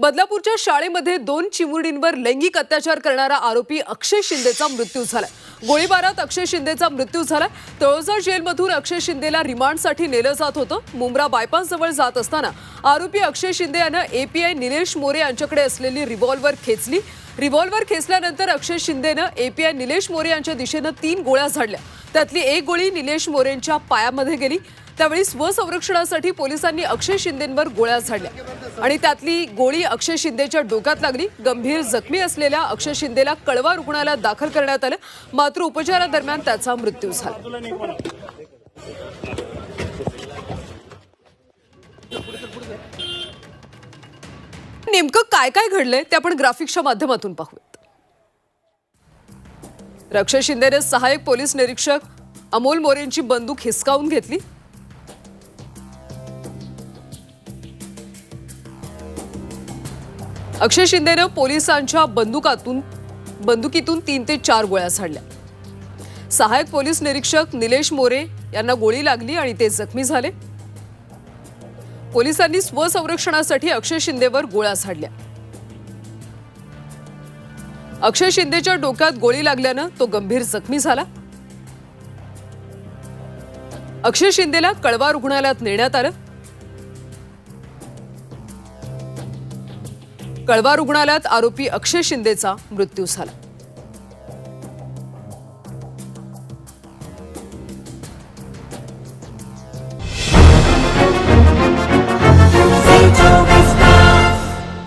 बदलापूरच्या शाळेमध्ये दोन चिमुरडींवर लैंगिक अत्याचार करणारा आरोपी अक्षय शिंदेचा मृत्यू झालाय. गोळीबारात अक्षय शिंदेचा मृत्यू झालाय. तळोजा जेलमधून अक्षय शिंदेला रिमांडसाठी नेलं जात होतं. मुंब्रा बायपास जवळ जात असताना आरोपी अक्षय शिंदे यानं एपीआय निलेश मोरे यांच्याकडे असलेली रिव्हॉल्वर खेचली. रिव्हॉल्वर खेचल्यानंतर अक्षय शिंदेनं एपीआय निलेश मोरे यांच्या दिशेनं तीन गोळ्या झाडल्या. त्यातली एक गोळी निलेश मोरेंच्या पायामध्ये गेली. त्यावेळी स्वसंरक्षणासाठी पोलिसांनी अक्षय शिंदेंवर गोळ्या झाडल्या. आणि त्यातली गोळी अक्षय शिंदेच्या डोक्यात लागली. गंभीर जखमी असलेल्या अक्षय शिंदेला कळवा रुग्णालयात दाखल करण्यात आलं. मात्र उपचारादरम्यान त्याचा मृत्यू झाला. नेमकं काय काय घडलंय ते आपण ग्राफिक्सच्या माध्यमातून पाहूयात. अक्षय शिंदेने सहाय्यक पोलीस निरीक्षक अमोल मोरेंची बंदूक हिसकावून घेतली. अक्षय शिंदेनं पोलिसांच्या बंदुकातून बंदुकीतून तीन ते चार गोळ्या झाडल्या. सहायक पोलीस निरीक्षक निलेश मोरे यांना गोळी लागली आणि ते जखमी झाले. पोलिसांनी स्वसंरक्षणासाठी अक्षय शिंदेवर गोळ्या झाडल्या. अक्षय शिंदेच्या डोक्यात गोळी लागल्यानं तो गंभीर जखमी झाला. अक्षय शिंदेला कळवा रुग्णालयात नेण्यात आलं. कळवा रुग्णालयात आरोपी अक्षय शिंदेचा मृत्यू झाला.